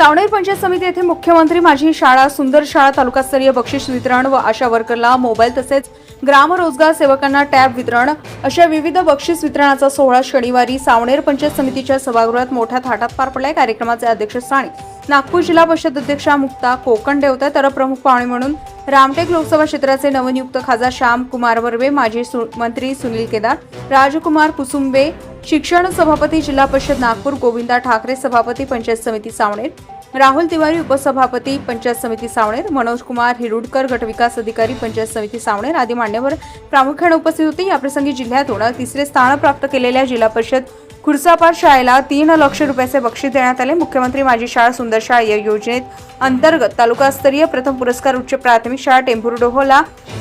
सावनेर पंचायत समिती येथे मुख्यमंत्री माझी शाळा सुंदर शाळा तालुकास्तरीय बक्षीस वितरण व आशा वर्करला मोबाईल तसेच ग्रामरोजगार सेवकांना टॅब वितरण अशा विविध बक्षीस वितरणाचा सोहळा शनिवारी सावनेर पंचायत समितीच्या सभागृहात मोठ्या थाटात पार पडलाय. कार्यक्रमाचे अध्यक्षस्थानी नागपूर जिल्हा परिषद अध्यक्षा मुक्ता कोकण देवता तर प्रमुख पाहुणे म्हणून रामटेक लोकसभा क्षेत्राचे नवनियुक्त खासदार श्याम कुमार वर्वे माजी सु- मंत्री सुनील केदार राजकुमार कुसुंबे शिक्षण सभापती जिल्हा परिषद नागपूर गोविंदा ठाकरे सभापती पंचायत समिती सावणेर राहुल तिवारी उपसभापती पंचायत समिती सावणेर मनोज कुमार हिरुडकर गटविकास अधिकारी पंचायत समिती सावणेर आदी मान्यवर प्रामुख्याने उपस्थित होते. याप्रसंगी जिल्ह्यातून तिसरे स्थान प्राप्त केलेल्या जिल्हा परिषद खुर्सापार शाळेला तीन लक्ष रुपयाचे बक्षीस देण्यात आले. मुख्यमंत्री माझी शाळा सुंदर शाळा या योजनेत अंतर्गत तालुकास्तरीय प्रथम पुरस्कार उच्च प्राथमिक शाळा टेंभुर्डोहोला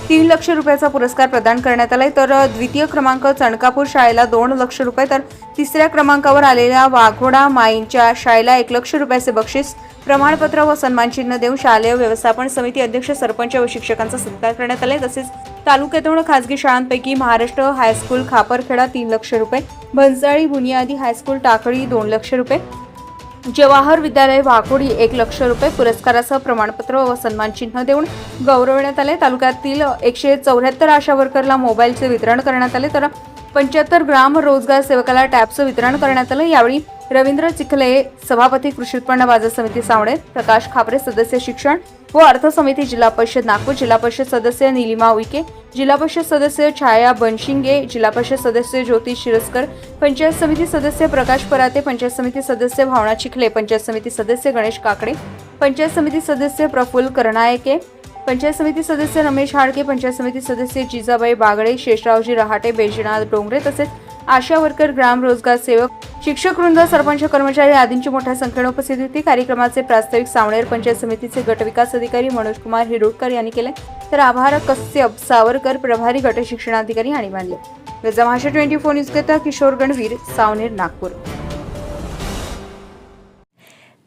तीन लक्ष रुपयाचा पुरस्कार प्रदान करण्यात आलाय. तर द्वितीय क्रमांक चणकापूर शाळेला दोन लक्ष रुपये तर तिसऱ्या क्रमांकावर आलेल्या वाघोडा माईंच्या शाळेला एक लक्ष रुपयाचे बक्षीस प्रमाणपत्र व सन्मानचिन्ह देऊन शालेय व्यवस्थापन समिती अध्यक्ष सरपंच व शिक्षकांचा सत्कार करण्यात आले तसेच तालुक्यातून खासगी शाळांपैकी महाराष्ट्र हायस्कूल खापरखेडा तीन लक्ष रुपये भन्साळी बुनियादी हायस्कूल टाकळी दोन लक्ष रुपये जवाहर विद्यालय वाकोडी एक लक्ष रुपये पुरस्कारासह प्रमाणपत्र व सन्मानचिन्ह देऊन गौरवण्यात आले. तालुक्यातील एकशे चौऱ्याहत्तर आशा वर्करला मोबाईलचे वितरण करण्यात आले तर पंच्याहत्तर ग्राम रोजगार सेवकाला टॅबचं वितरण करण्यात आलं. यावेळी रवींद्र चिखले सभापती कृषी उत्पन्न बाजार समिती सावणे प्रकाश खापरे सदस्य शिक्षण व अर्थ समिती जिल्हा परिषद नागपूर जिल्हा परिषद सदस्य निलिमा उईके जिल्हा परिषद सदस्य छाया बनशिंगे जिल्हा परिषद सदस्य ज्योती शिरस्कर पंचायत समिती सदस्य प्रकाश पराते पंचायत समिती सदस्य भावना चिखले पंचायत समिती सदस्य गणेश काकडे पंचायत समिती सदस्य प्रफुल्ल करणायके पंचायत समिती सदस्य रमेश हाडके पंचायत समिती सदस्य जिजाबाई बागडे शेषरावजी रहाटे बेजनाथ डोंगरे तसेच आशा वर्कर ग्राम रोजगार सेवक शिक्षक वृंद सरपंच कर्मचारी आदींची मोठ्या संख्येने उपस्थित होती. कार्यक्रमाचे प्रास्ताविक सावणेर पंचायत समितीचे गटविकास अधिकारी मनोज कुमार हिरोडकर यांनी केले. तर आभार कश्यप सावरकर प्रभारी गट शिक्षणाधिकारी यांनी मानले गजा ट्वेंटी फोर न्यूज करता किशोर गणवीर सावनेर नागपूर.